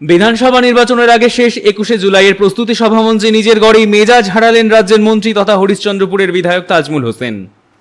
বিধানসভা নির্বাচনের আগে শেষ একুশে জুলাইয়ের প্রস্তুতি সভামঞ্চে নিজের গড়েই মেজাজ হারালেন রাজ্যের মন্ত্রী তথা হরিশ্চন্দ্রপুরের বিধায়ক তাজমুল হোসেন।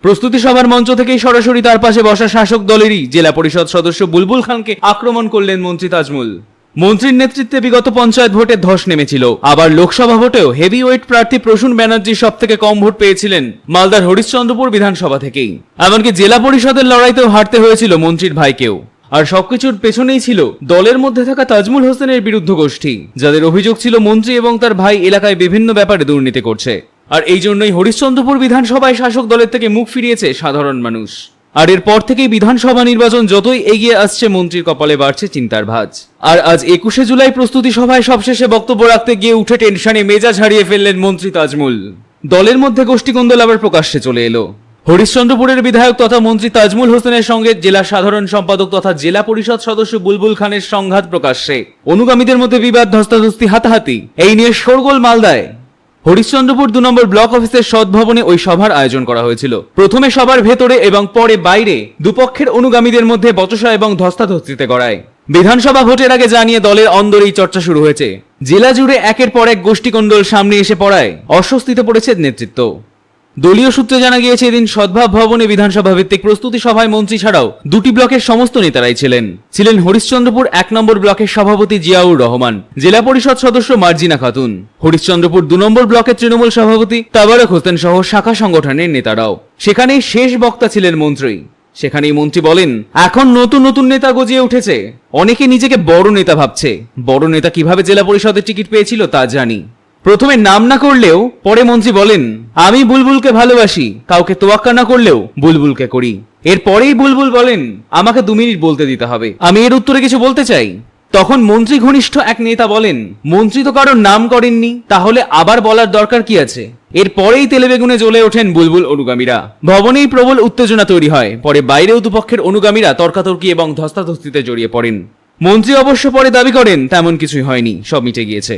প্রস্তুতি সভার মঞ্চ থেকেই সরাসরি তার পাশে বসা শাসক দলেরই জেলা পরিষদ সদস্য বুলবুল খানকে আক্রমণ করলেন মন্ত্রী তাজমুল। মন্ত্রীর নেতৃত্বে বিগত পঞ্চায়েত ভোটে ধস নেমেছিল। আবার লোকসভা ভোটেও হেভি ওয়েট প্রার্থী প্রসূন ব্যানার্জি সব থেকে কম ভোট পেয়েছিলেন মালদার হরিশ্চন্দ্রপুর বিধানসভা থেকেই। এমনকি জেলা পরিষদের লড়াইতেও হারতে হয়েছিল মন্ত্রীর ভাইকেও। আর সবকিছুর পেছনেই ছিল দলের মধ্যে থাকা তাজমুল হোসেনের বিরুদ্ধ গোষ্ঠী, যাদের অভিযোগ ছিল মন্ত্রী এবং তার ভাই এলাকায় বিভিন্ন ব্যাপারে দুর্নীতি করছে। আর এই জন্যই হরিশ্চন্দ্রপুর বিধানসভায় শাসক দলের থেকে মুখ ফিরিয়েছে সাধারণ মানুষ। আর এরপর থেকেই বিধানসভা নির্বাচন যতই এগিয়ে আসছে, মন্ত্রীর কপালে বাড়ছে চিন্তার ভাঁজ। আর আজ একুশে জুলাই প্রস্তুতি সভায় সবশেষে বক্তব্য রাখতে গিয়ে উঠে টেনশনে মেজাজ হারিয়ে ফেললেন মন্ত্রী তাজমুল। দলের মধ্যে গোষ্ঠী গোষ্ঠীকন্দল আবার প্রকাশ্যে চলে এলো। হরিশ্চন্দ্রপুরের বিধায়ক তথা মন্ত্রী তাজমুল হোসেনের সঙ্গে জেলা সাধারণ সম্পাদক তথা জেলা পরিষদ সদস্য বুলবুল খানের সংঘাত প্রকাশ্যে। অনুগামীদের মধ্যে বিবাদ, ধস্তাধস্তি, হাতাহাতি। এই নিয়ে শোরগোল মালদায়। হরিশ্চন্দ্রপুর দু নম্বর ব্লক অফিসের সদ্ভবনে ওই সভার আয়োজন করা হয়েছিল। প্রথমে সবার ভেতরে এবং পরে বাইরে দুপক্ষের অনুগামীদের মধ্যে বচসা এবং ধস্তাধস্তিতে গড়ায়। বিধানসভা ভোটের আগে জানিয়ে দলের অন্দরেই চর্চা শুরু হয়েছে। জেলা জুড়ে একের পর এক গোষ্ঠীকন্দল সামনে এসে পড়ায়। অস্বস্তিতে পড়েছে নেতৃত্ব। দলীয় সূত্রে জানা গিয়েছে, এদিন সদ্ভাব ভবনে বিধানসভা ভিত্তিক প্রস্তুতি সভায় মন্ত্রী ছাড়াও দুটি ব্লকের সমস্ত নেতারাই ছিলেন। ছিলেন হরিশ্চন্দ্রপুর এক নম্বর ব্লকের সভাপতি জিয়াউর রহমান, জেলা পরিষদ সদস্য মার্জিনা খাতুন। হরিশ্চন্দ্রপুর দু নম্বর ব্লকের তৃণমূল সভাপতি তাবারক হোসেন সহ শাখা সংগঠনের নেতারাও। সেখানেই শেষ বক্তা ছিলেন মন্ত্রী। সেখানেই মন্ত্রী বলেন, এখন নতুন নতুন নেতা গজিয়ে উঠেছে। অনেকে নিজেকে বড় নেতা ভাবছে। বড় নেতা কীভাবে জেলা পরিষদের টিকিট পেয়েছিল তা জানি। প্রথমে নাম না করলেও পরে মন্ত্রী বলেন, আমি বুলবুলকে ভালোবাসি, কাউকে তোয়াক্কা না করলেও বুলবুলকে করি। এরপরেই বুলবুল বলেন, আমাকে দু মিনিট বলতে দিতে হবে। আমি এর উত্তরে কিছু বলতে চাই। তখন মন্ত্রী ঘনিষ্ঠ এক নেতা বলেন, মন্ত্রী তো কারোর নাম করেননি, তাহলে আবার বলার দরকার কি আছে? এরপরেই তেলে বেগুনে জ্বলে ওঠেন বুলবুল অনুগামীরা। ভবনেই প্রবল উত্তেজনা তৈরি হয়, পরে বাইরেও দুপক্ষের অনুগামীরা তর্কাতর্কি এবং ধস্তাধস্তিতে জড়িয়ে পড়েন। মন্ত্রী অবশ্য পরে দাবি করেন, তেমন কিছুই হয়নি, সব মিটে গিয়েছে।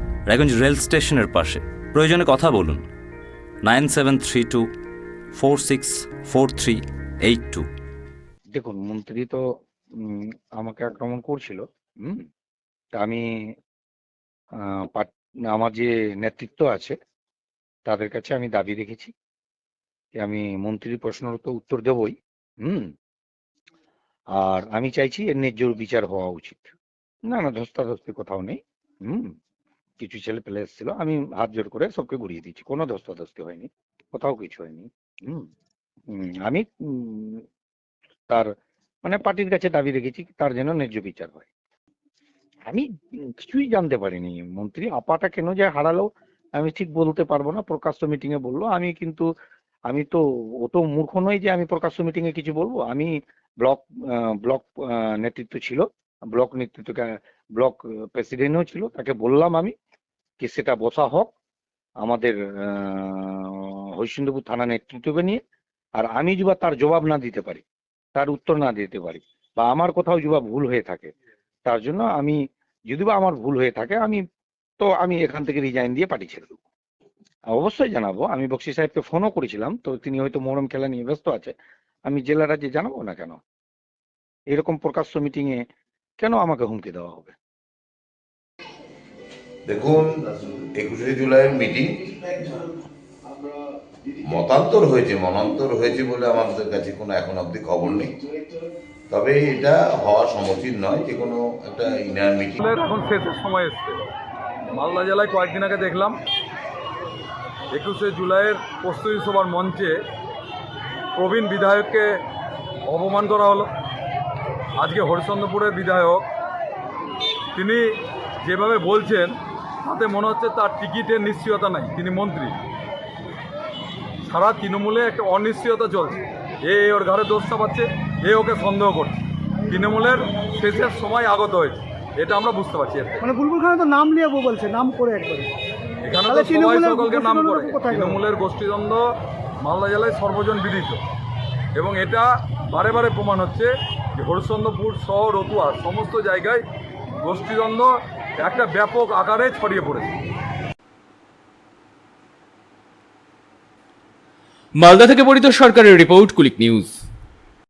রায়গঞ্জ রেল স্টেশনের পাশে। প্রয়োজনে কথা বলুন। Nine seven three two, four six, four three eight two. দেখুন, মন্ত্রী তো আমাকে আক্রমণ করছিল, হুম? আমি আমার যে নেতৃত্ব আছে, তাদের কাছে আমি দাবি রেখেছি যে আমি মন্ত্রীর প্রশ্নের তো উত্তর দেবই, হুম? আর আমি চাইছি এর ন্যায্য বিচার হওয়া উচিত। না না, ধস্তাধস্তি কোথাও নেই, হুম? কিছু ছেলে পেলে এসেছিল, আমি হাত জোর করে সবকে ঘুরিয়ে দিচ্ছি কোনো ধস্তাধস্তি হয়নি, কোথাও কিছু হয়নি। হুম আমি তার মানে পার্টির কাছে দাবি রেখেছি তার যেন ন্যায্য বিচার হয়। আমি কিছুই জানতে পারিনি। মন্ত্রী আপাটা কেন যে হারালো, আমি ঠিক বলতে পারব না। প্রকাশ্য মিটিং এ বলল, আমি কিন্তু, আমি তো, ও তো মূর্খ নই যে আমি প্রকাশ্য মিটিং এ কিছু বলব। আমি ব্লক ব্লক নেতৃত্ব ছিল, ব্লক নেতৃত্ব ব্লক প্রেসিডেন্টও ছিল, তাকে বললাম আমি। কি সেটা বসা হোক। আমাদের হরিশ্চন্দ্রপুর থানা নেতৃত্বকে নিয়ে। আর আমি যুবা তার জবাব না দিতে পারি, তার উত্তর না দিতে পারি বা আমার কোথাও যুবা ভুল হয়ে থাকে, তার জন্য আমি যদি বা আমার ভুল হয়ে থাকে, আমি তো আমি এখান থেকে রিজাইন দিয়ে পাঠিয়ে ছেড়ে দেবো। অবশ্যই জানাব। আমি বক্সি সাহেবকে ফোনও করেছিলাম, তো তিনি হয়তো মোহরম খেলা নিয়ে ব্যস্ত আছে। আমি জেলা রাজ্যে জানাব না কেন? এরকম প্রকাশ্য মিটিং এ কেন আমাকে হুমকি দেওয়া হবে? দেখুন, একুশে জুলাইয়ের মিটিং। মতান্তর হয়েছে মনান্তর হয়েছে বলে আমাদের কাছে কোনো এখন অবধি খবর নেই। তবে এটা হওয়া সমুচিত নয় যে কোনো একটা ইনার মিটিং। এখন শেষের সময় এসছে। মালদা জেলায় কয়েকদিন আগে দেখলাম, একুশে জুলাইয়ের প্রস্তুতি সভার মঞ্চে প্রবীণ বিধায়ককে অপমান করা হলো। আজকে হরিশ্চন্দ্রপুরের বিধায়ক, তিনি যেভাবে বলছেন তাতে মনে হচ্ছে তার টিকিটের নিশ্চয়তা নাই তিনি মন্ত্রী। সারা তৃণমূলে একটা অনিশ্চয়তা চলছে। এ ওর ঘরে দোষ চাপাচ্ছে এ ওকে সন্দেহ করছে। তৃণমূলের শেষের সময় আগত হয়েছে। এটা আমরা বুঝতে পারছি মানে বুলবুল খান তো নাম লিয়ে বলছে নাম করে একবারে। এখানে তো সবাই তৃণমূলের সকলকে নাম করে? তৃণমূলের গোষ্ঠীদ্বন্দ্ব মালদা জেলায় সর্বজন বিদিত এবং এটা বারে বারে প্রমাণ হচ্ছে যে হরিশ্চন্দ্রপুর সহ রতুয়া সমস্ত জায়গায় গোষ্ঠীদ্বন্দ্ব একটা ব্যাপক আকারে ছড়িয়ে পড়েছে। মালদা থেকে পরিত সরকারের রিপোর্ট কুলিক নিউজ।